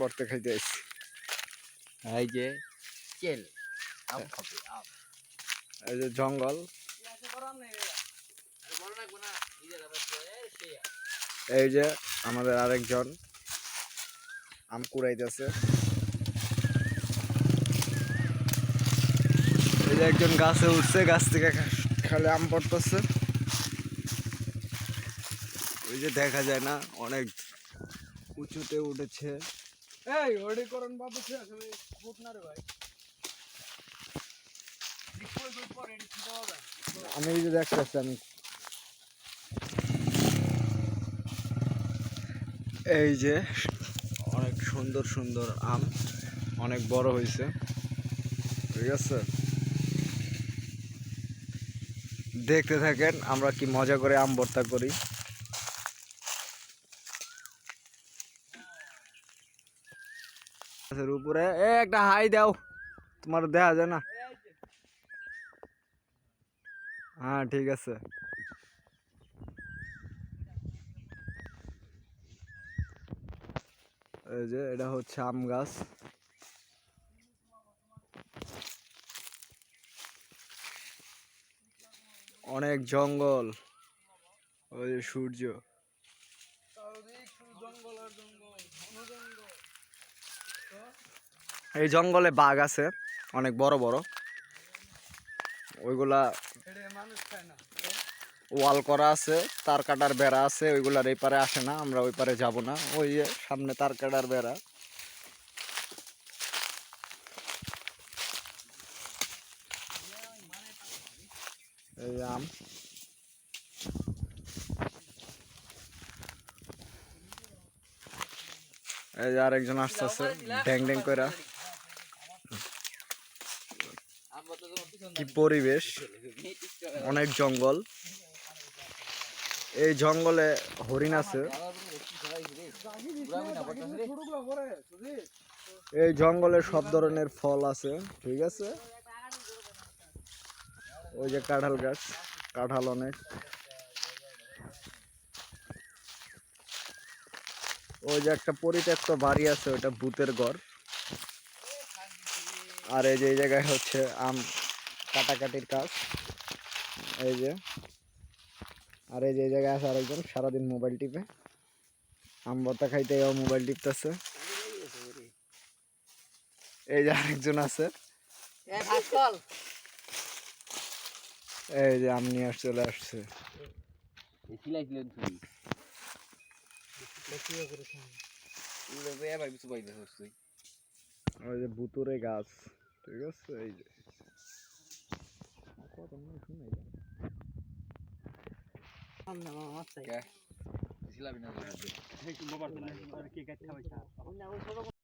বর্তে খাইতে আসছি। এই যে আম খাবে আম। এই যে জঙ্গল। এই যে আমাদের আরেকজন আম কুড়াইতেছে। এই যে একজন গাছে উঠছে গাছ থেকে খালি আম পড়তেছে। ওই যে দেখা যায় না অনেক উঁচুতে উঠেছে। এই করন বাবু ছে আসলে ফুট না রে ভাই। আমি এই যে দেখতেছি, আমি। এই যে অনেক সুন্দর সুন্দর আম, অনেক বড় হয়েছে ঠিক আছে? দেখতে থাকেন, আমরা কি মজা করে আম ভর্তা করি। গাছের উপরে। এ, একটা হাই দাও। তোমার দেখা যায় না। হ্যাঁ ঠিক আছে। এই যে, এটা হচ্ছে আম গাছ। অনেক জঙ্গল। ওই যে সূর্য। জঙ্গল আর জঙ্গল, ঘন জঙ্গল। এই জঙ্গলে বাঘ আছে, অনেক বড় বড়। ওইগুলা ওয়াল করা আছে, তার কাটার বেড়া আছে, ওইগুলার এই পারে আসে না, আমরা ওই পারে যাব না। ওই সামনে তার কাটার বেড়া। এই আম। এই যে আরেকজন আসতেছে ড্যাং ড্যাং কইরা। কি পরিবেশ, অনেক জঙ্গল। এই জঙ্গলে হরিণ আছে। এই জঙ্গলে সব ধরনের ফল আছে, ঠিক আছে? ওই যে কাঁঠাল গাছ, কাঁঠাল অনেক। ওই যে একটা পরিত্যক্ত বাড়ি আছে ওটা ভূতের ঘর। আর এই যে এই জায়গায় হচ্ছে আম কাটাকাটির কাজ। এই যে। আর এই যে এই জায়গায় আছে আরেকজন সারাদিন মোবাইল টিপে। আম ভর্তা খাইতে মোবাইল টিপতেছে। এই যে আরেকজন আছে। এই যে আম নিয়ে চলে আসছে। ওই যে বুতুরে গাছ ঠিক আছে এই যে কত মনে শুনে না